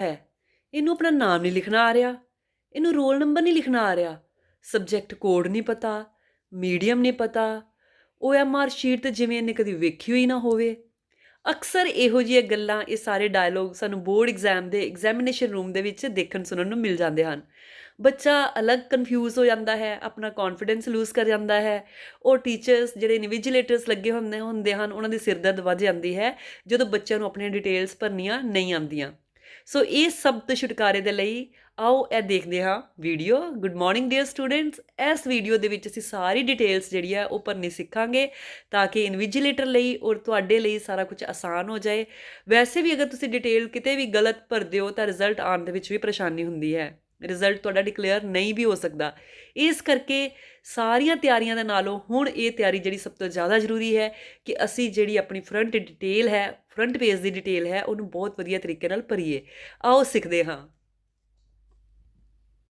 ਹੈ। ਇਹਨੂੰ ਆਪਣਾ ਨਾਮ ਨਹੀਂ ਲਿਖਣਾ ਆ ਰਿਹਾ। ਇਹਨੂੰ ਰੋਲ ਨੰਬਰ ਨਹੀਂ ਲਿਖਣਾ ਆ ਰਿਹਾ। ਸਬਜੈਕਟ ਕੋਡ ਨਹੀਂ ਪਤਾ। ਮੀਡੀਅਮ ਨਹੀਂ ਪਤਾ। ਓਐਮਆਰ ਸ਼ੀਟ ਤੇ ਜਿਵੇਂ ਇਹਨੇ ਕਦੀ ਵੇਖੀ ਹੋਈ ਨਾ ਹੋਵੇ। ਅਕਸਰ ਇਹੋ ਜਿਹੀਆਂ ਗੱਲਾਂ, ਇਹ ਸਾਰੇ ਡਾਇਲੋਗ ਸਾਨੂੰ ਬੋਰਡ ਐਗਜ਼ਾਮ ਦੇ ਐਗਜ਼ਾਮੀਨੇਸ਼ਨ ਰੂਮ ਦੇ ਵਿੱਚ ਦੇਖਣ ਸੁਣਨ ਨੂੰ ਮਿਲ ਜਾਂਦੇ ਹਨ। ਬੱਚਾ ਅਲੱਗ ਕਨਫਿਊਜ਼ ਹੋ ਜਾਂਦਾ ਹੈ, ਆਪਣਾ ਕੌਨਫੀਡੈਂਸ ਲੂਜ਼ ਕਰ ਜਾਂਦਾ ਹੈ। ਉਹ ਟੀਚਰਸ ਜਿਹੜੇ ਇਨਵਿਜੀਲੇਟਰਸ ਲੱਗੇ ਹੁੰਦੇ ਹੁੰਦੇ ਹਨ, ਉਹਨਾਂ ਦੀ ਸਿਰਦਰਦ ਵੱਧ ਜਾਂਦੀ ਹੈ, ਜਦੋਂ ਬੱਚਿਆਂ ਨੂੰ ਆਪਣੀਆਂ ਡਿਟੇਲਸ ਭਰਨੀਆਂ ਨਹੀਂ ਆਉਂਦੀਆਂ। ਸੋ ਇਹ ਸਭ ਤੋਂ ਛੁਟਕਾਰੇ ਦੇ ਲਈ ਆਓ ਇਹ ਦੇਖਦੇ ਹਾਂ video good morning dear students ਇਸ ਵੀਡੀਓ ਦੇ ਵਿੱਚ ਅਸੀਂ ਸਾਰੀ ਡਿਟੇਲਸ ਜਿਹੜੀ ਹੈ ਉਹ ਭਰਨੀ ਸਿੱਖਾਂਗੇ ਤਾਂ ਕਿ ਇਨਵਿਜੀਲੇਟਰ ਲਈ ਔਰ ਤੁਹਾਡੇ ਲਈ ਸਾਰਾ ਕੁਝ ਆਸਾਨ ਹੋ ਜਾਏ। ਵੈਸੇ ਵੀ ਅਗਰ ਤੁਸੀਂ ਡਿਟੇਲ ਕਿਤੇ ਵੀ ਗਲਤ ਭਰਦੇ ਹੋ ਤਾਂ ਰਿਜ਼ਲਟ ਆਉਣ ਦੇ ਵਿੱਚ ਵੀ ਪਰੇਸ਼ਾਨੀ ਹੁੰਦੀ ਹੈ। ਰਿਜ਼ਲਟ ਤੁਹਾਡਾ ਡਿਕਲੇਅਰ ਨਹੀਂ ਵੀ ਹੋ ਸਕਦਾ। ਇਸ ਕਰਕੇ ਸਾਰੀਆਂ ਤਿਆਰੀਆਂ ਦੇ ਨਾਲੋਂ ਹੁਣ ਇਹ ਤਿਆਰੀ ਜਿਹੜੀ ਸਭ ਤੋਂ ਜ਼ਿਆਦਾ ਜ਼ਰੂਰੀ ਹੈ ਕਿ ਅਸੀਂ ਜਿਹੜੀ ਆਪਣੀ ਫਰੰਟ ਡਿਟੇਲ ਹੈ ਫਰੰਟ ਪੇਜ ਦੀ ਡਿਟੇਲ ਹੈ, ਉਹਨੂੰ ਬਹੁਤ ਵਧੀਆ ਤਰੀਕੇ ਨਾਲ ਭਰੀਏ। ਆਓ ਸਿੱਖਦੇ ਹਾਂ।